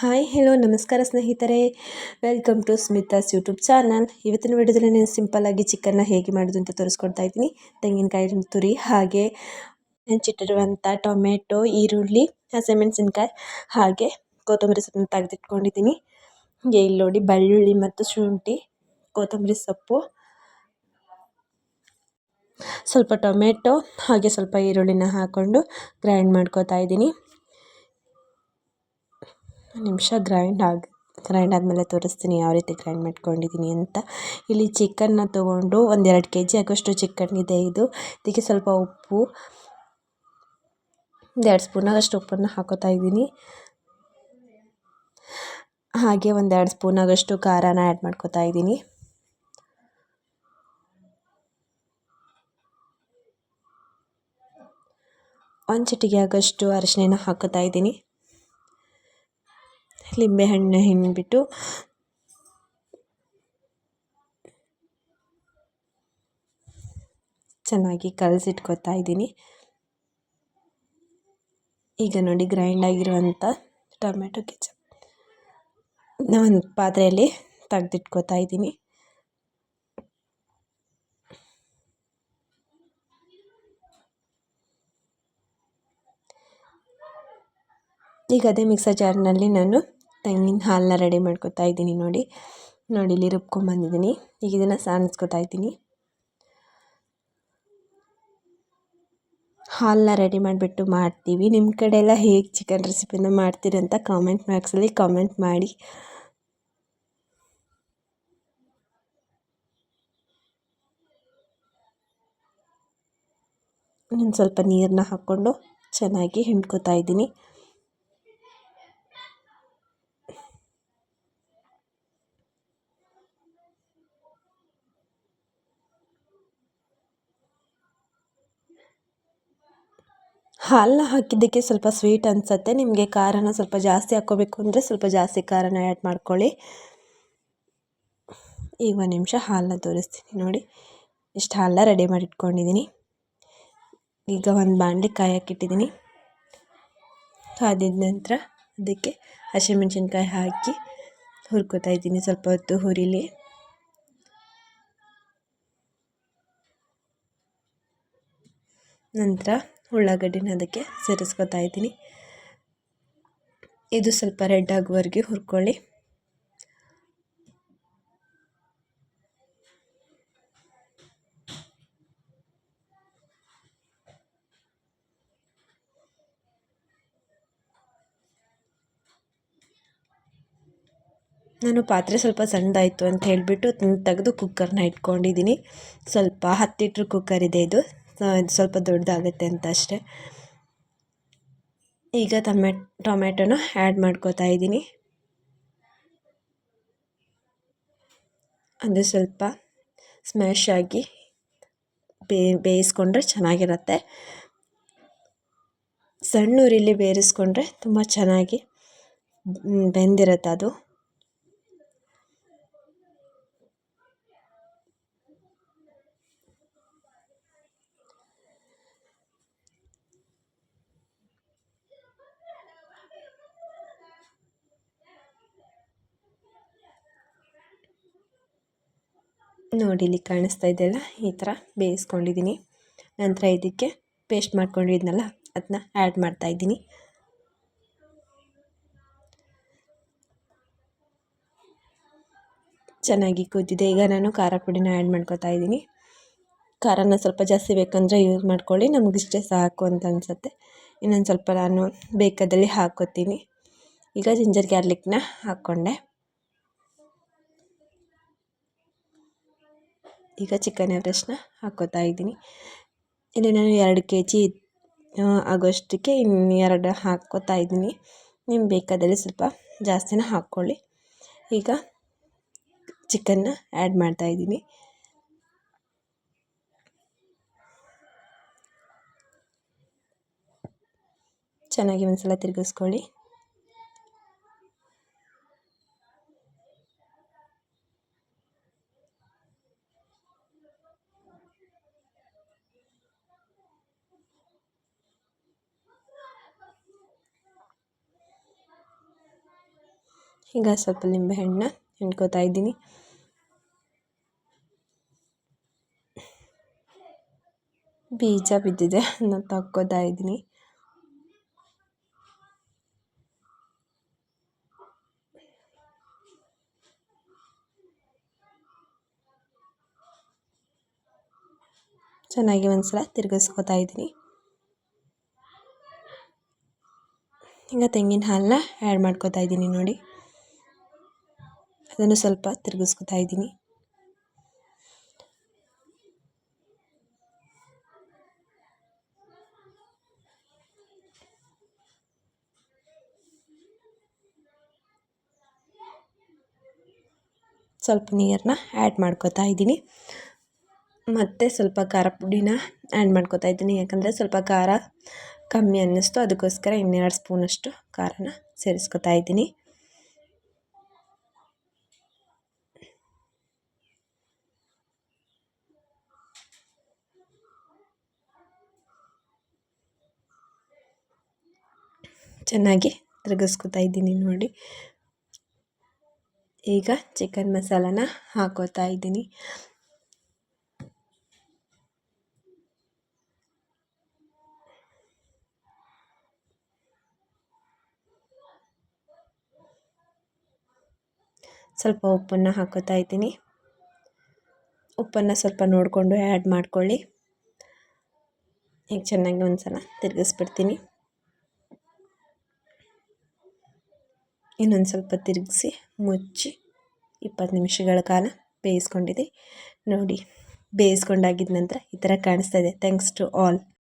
Hi, hello, ನಮಸ್ಕಾರ ಸ್ನೇಹಿತರೆ. Welcome to Smitha's YouTube channel ಇವತ್ತಿನ ವಿಡಿಯೋದಲ್ಲಿ ನಾನು ಸಿಂಪಲ್ಲಾಗಿ ಚಿಕನ್ನ ಹೇಗೆ ಮಾಡೋದು ಅಂತ ತೋರಿಸ್ಕೊಡ್ತಾ ಇದ್ದೀನಿ. ತೆಂಗಿನಕಾಯಿ ತುರಿ, ಹಾಗೆ ನೆಂಚಿಟ್ಟಿರುವಂಥ ಟೊಮೆಟೊ ಈರುಳ್ಳಿ, ಹಸಿಮೆಣಸಿನ್ಕಾಯಿ, ಹಾಗೆ ಕೊತ್ತಂಬರಿ ಸೊಪ್ಪನ್ನು ತೆಗೆದಿಟ್ಕೊಂಡಿದ್ದೀನಿ. ಹಾಗೆ ಇಲ್ಲಿ ನೋಡಿ ಬೆಳ್ಳುಳ್ಳಿ ಮತ್ತು ಶುಂಠಿ, ಕೊತ್ತಂಬರಿ ಸೊಪ್ಪು, ಸ್ವಲ್ಪ ಟೊಮೆಟೊ ಹಾಗೆ ಸ್ವಲ್ಪ ಈರುಳ್ಳಿನ ಹಾಕ್ಕೊಂಡು ಗ್ರೈಂಡ್ ಮಾಡ್ಕೋತಾ ಇದ್ದೀನಿ. ನಿಮಿಷ ಗ್ರೈಂಡ್ ಆಗಿ ಗ್ರೈಂಡ್ ಆದಮೇಲೆ ತೋರಿಸ್ತೀನಿ ಯಾವ ರೀತಿ ಗ್ರೈಂಡ್ ಮಾಡ್ಕೊಂಡಿದ್ದೀನಿ ಅಂತ. ಇಲ್ಲಿ ಚಿಕನ್ನ ತೊಗೊಂಡು ಒಂದೆರಡು ಕೆ ಜಿ ಆಗೋಷ್ಟು ಚಿಕನ್ ಇದೆ ಇದು. ಇದಕ್ಕೆ ಸ್ವಲ್ಪ ಉಪ್ಪು ಒಂದೆರಡು ಸ್ಪೂನಾಗಷ್ಟು ಉಪ್ಪನ್ನು ಹಾಕೋತಾ ಇದ್ದೀನಿ. ಹಾಗೆ ಒಂದೆರಡು ಸ್ಪೂನ್ ಆಗಷ್ಟು ಖಾರನ ಆ್ಯಡ್ ಮಾಡ್ಕೋತಾ ಇದ್ದೀನಿ. ಒಂದು ಚಿಟಿಗೆ ಆಗೋಷ್ಟು ಅರಿಶಿನ ಹಾಕೋತಾ ಇದ್ದೀನಿ. ಲಿಂಬೆಹಣ್ಣು ಹಿಂಡ್ಬಿಟ್ಟು ಚೆನ್ನಾಗಿ ಕಲಸಿಟ್ಕೊತಾ ಇದ್ದೀನಿ. ಈಗ ನೋಡಿ ಗ್ರೈಂಡ್ ಆಗಿರುವಂಥ ಟೊಮೆಟೊ ಕೆಚಪ್ ನಾನು ಪಾತ್ರೆಯಲ್ಲಿ ತೆಗೆದಿಟ್ಕೋತಾ ಇದ್ದೀನಿ. ಈಗ ಅದೇ ಮಿಕ್ಸರ್ ಜಾರ್ನಲ್ಲಿ ನಾನು ತೆಂಗಿನ ಹಾಲನ್ನ ರೆಡಿ ಮಾಡ್ಕೊತಾ ಇದ್ದೀನಿ ನೋಡಿ. ನೋಡಿ, ಇಲ್ಲಿ ರುಬ್ಕೊಂಬಂದಿದ್ದೀನಿ ಈಗ ಇದನ್ನು ಸಾಣಿಸ್ಕೊತಾ ಇದ್ದೀನಿ. ಹಾಲನ್ನ ರೆಡಿ ಮಾಡಿಬಿಟ್ಟು ಮಾಡ್ತೀವಿ. ನಿಮ್ಮ ಕಡೆ ಎಲ್ಲ ಹೇಗೆ ಚಿಕನ್ ರೆಸಿಪಿನ ಮಾಡ್ತೀರಂತ ಕಾಮೆಂಟ್ ಬಾಕ್ಸಲ್ಲಿ ಕಾಮೆಂಟ್ ಮಾಡಿ. ಇನ್ನೊಂದು ಸ್ವಲ್ಪ ನೀರನ್ನ ಹಾಕ್ಕೊಂಡು ಚೆನ್ನಾಗಿ ಹಿಂಡ್ಕೋತಾ ಇದ್ದೀನಿ. ಹಾಲನ್ನ ಹಾಕಿದ್ದಕ್ಕೆ ಸ್ವಲ್ಪ ಸ್ವೀಟ್ ಅನಿಸುತ್ತೆ. ನಿಮಗೆ ಖಾರನ ಸ್ವಲ್ಪ ಜಾಸ್ತಿ ಹಾಕ್ಕೋಬೇಕು ಅಂದರೆ ಸ್ವಲ್ಪ ಜಾಸ್ತಿ ಖಾರನ ಆ್ಯಡ್ ಮಾಡ್ಕೊಳ್ಳಿ. ಈಗ ಒಂದು ನಿಮಿಷ ಹಾಲನ್ನ ತೋರಿಸ್ತೀನಿ ನೋಡಿ. ಇಷ್ಟು ಹಾಲನ್ನ ರೆಡಿ ಮಾಡಿ ಇಟ್ಕೊಂಡಿದ್ದೀನಿ ಈಗ ಒಂದು ಬಾಣಲಿ ಕಾಯಕ್ಕಿಟ್ಟಿದ್ದೀನಿ ಕಾದಿದ ನಂತರ ಅದಕ್ಕೆ ಹಸಿಮೆಣಸಿನ್ಕಾಯಿ ಹಾಕಿ ಹುರ್ಕೋತಾ ಇದ್ದೀನಿ ಸ್ವಲ್ಪ ಹೊತ್ತು ಹುರಿಲಿ. ನಂತರ ಉಳ್ಳಾಗಡ್ಡಿನ ಅದಕ್ಕೆ ಸೇರಿಸ್ಕೊತಾ ಇದ್ದೀನಿ. ಇದು ಸ್ವಲ್ಪ ರೆಡ್ ಆಗುವವರೆಗೆ ಹುರ್ಕೊಳ್ಳಿ. ನಾನು ಪಾತ್ರೆ ಸ್ವಲ್ಪ ಸಣ್ಣದಾಯಿತು ಅಂತ ಹೇಳಿಬಿಟ್ಟು ತೆಗೆದು ಕುಕ್ಕರ್ನ ಇಟ್ಕೊಂಡಿದ್ದೀನಿ. ಸ್ವಲ್ಪ ಹತ್ತು ಕುಕ್ಕರ್ ಇದೆ ಇದು. ಸ್ವಲ್ಪ ದೊಡ್ಡದಾಗುತ್ತೆ ಅಂತ ಅಷ್ಟೇ. ಈಗ ಟೊಮೆ ಟೊಮೆಟೊನ ಆ್ಯಡ್ ಮಾಡ್ಕೋತಾ ಇದ್ದೀನಿ. ಅದು ಸ್ವಲ್ಪ ಸ್ಮ್ಯಾಶ್ ಆಗಿ ಬೇಯಿಸ್ಕೊಂಡ್ರೆ ಚೆನ್ನಾಗಿರುತ್ತೆ. ಸಣ್ಣ ಉರಿಲಿ ಬೇಯಿಸ್ಕೊಂಡ್ರೆ ತುಂಬ ಚೆನ್ನಾಗಿ ಬೆಂದಿರುತ್ತೆ ಅದು. ನೋಡಿ, ಇಲ್ಲಿ ಕಾಣಿಸ್ತಾ ಇದೆಯಲ್ಲ ಈ ಥರ ಬೇಯಿಸ್ಕೊಂಡಿದ್ದೀನಿ. ನಂತರ ಇದಕ್ಕೆ ಪೇಸ್ಟ್ ಮಾಡ್ಕೊಂಡಿದ್ನಲ್ಲ ಅದನ್ನ ಆ್ಯಡ್ ಮಾಡ್ತಾಯಿದ್ದೀನಿ ಚೆನ್ನಾಗಿ ಕುದ್ದಿದೆ. ಈಗ ನಾನು ಖಾರ ಪುಡಿನ ಆ್ಯಡ್ ಮಾಡ್ಕೊತಾ ಇದ್ದೀನಿ. ಖಾರನ ಸ್ವಲ್ಪ ಜಾಸ್ತಿ ಬೇಕಂದರೆ ಯೂಸ್ ಮಾಡ್ಕೊಳ್ಳಿ ನಮಗಿಷ್ಟೇ ಸಾಕು ಅಂತ ಅನಿಸುತ್ತೆ. ಇನ್ನೊಂದು ಸ್ವಲ್ಪ ನಾನು ಬೇಕಾದಲ್ಲಿ ಹಾಕೋತೀನಿ ಈಗ ಜಿಂಜರ್ ಗ್ಯಾರ್ಲಿಕ್ನ ಹಾಕ್ಕೊಂಡೆ. ಈಗ ಚಿಕನ್ ಎವರೆಸ್ಟ್ನ ಹಾಕೋತಾ ಇದ್ದೀನಿ. ಇಲ್ಲಿ ನಾನು ಎರಡು ಕೆ ಜಿ ಆಗೋಷ್ಟಕ್ಕೆ ಇನ್ನು ಎರಡು ಹಾಕ್ಕೋತಾ ಇದ್ದೀನಿ. ನಿಮ್ಗೆ ಬೇಕಾದಲ್ಲಿ ಸ್ವಲ್ಪ ಜಾಸ್ತಿನ ಹಾಕ್ಕೊಳ್ಳಿ. ಈಗ ಚಿಕನ್ನ ಆ್ಯಡ್ ಮಾಡ್ತಾಯಿದ್ದೀನಿ ಚೆನ್ನಾಗಿ ಒಂದು ಸಲ ತಿರುಗಿಸ್ಕೊಳ್ಳಿ. ಈಗ ಸ್ವಲ್ಪ ನಿಂಬೆಹಣ್ಣ ಹಿಂಡ್ಕೋತಾ ಇದ್ದೀನಿ. ಬೀಜ ಬಿದ್ದಿದೆ ನಾನು ತಕ್ಕೋತಾ ಇದ್ದೀನಿ. ಚೆನ್ನಾಗಿ ಒಂದ್ಸಲ ತಿರುಗಿಸ್ಕೊತಾ ಇದ್ದೀನಿ. ಈಗ ತೆಂಗಿನ ಹಾಲನ್ನ ಆ್ಯಡ್ ಮಾಡ್ಕೋತಾ ಇದ್ದೀನಿ ನೋಡಿ. ಅದನ್ನು ಸ್ವಲ್ಪ ತಿರುಗಿಸ್ಕೊತಾ ಇದ್ದೀನಿ. ಸ್ವಲ್ಪ ನೀರನ್ನ ಆ್ಯಡ್ ಮಾಡ್ಕೋತಾ ಇದ್ದೀನಿ. ಮತ್ತು ಸ್ವಲ್ಪ ಖಾರ ಪುಡಿನ ಆ್ಯಡ್ ಮಾಡ್ಕೋತಾ ಇದ್ದೀನಿ. ಯಾಕಂದರೆ ಸ್ವಲ್ಪ ಖಾರ ಕಮ್ಮಿ ಅನ್ನಿಸ್ತು. ಅದಕ್ಕೋಸ್ಕರ ಇನ್ನೆರಡು ಸ್ಪೂನಷ್ಟು ಖಾರನ ಸೇರಿಸ್ಕೊತಾ ಇದ್ದೀನಿ. ಚೆನ್ನಾಗಿ ತಿರುಗಿಸ್ಕೊತಾ ಇದ್ದೀನಿ ನೋಡಿ. ಈಗ ಚಿಕನ್ ಮಸಾಲಾನ ಹಾಕೋತಾ ಇದ್ದೀನಿ. ಸ್ವಲ್ಪ ಉಪ್ಪನ್ನು ಹಾಕೋತಾ ಇದ್ದೀನಿ. ಉಪ್ಪನ್ನು ಸ್ವಲ್ಪ ನೋಡಿಕೊಂಡು ಆ್ಯಡ್ ಮಾಡ್ಕೊಳ್ಳಿ. ಈಗ ಚೆನ್ನಾಗಿ ಒಂದು ಸಲ ತಿರುಗಿಸ್ಬಿಡ್ತೀನಿ. ಇನ್ನೊಂದು ಸ್ವಲ್ಪ ತಿರುಗಿಸಿ ಮುಚ್ಚಿ ಇಪ್ಪತ್ತು ನಿಮಿಷಗಳ ಕಾಲ ಬೇಯಿಸ್ಕೊಂಡಿದ್ದೆ ನೋಡಿ, ಬೇಯಿಸ್ಕೊಂಡಾಗಿದ್ದ ನಂತರ ಈ ಥರ ಕಾಣಿಸ್ತಾ ಇದೆ. Thanks to all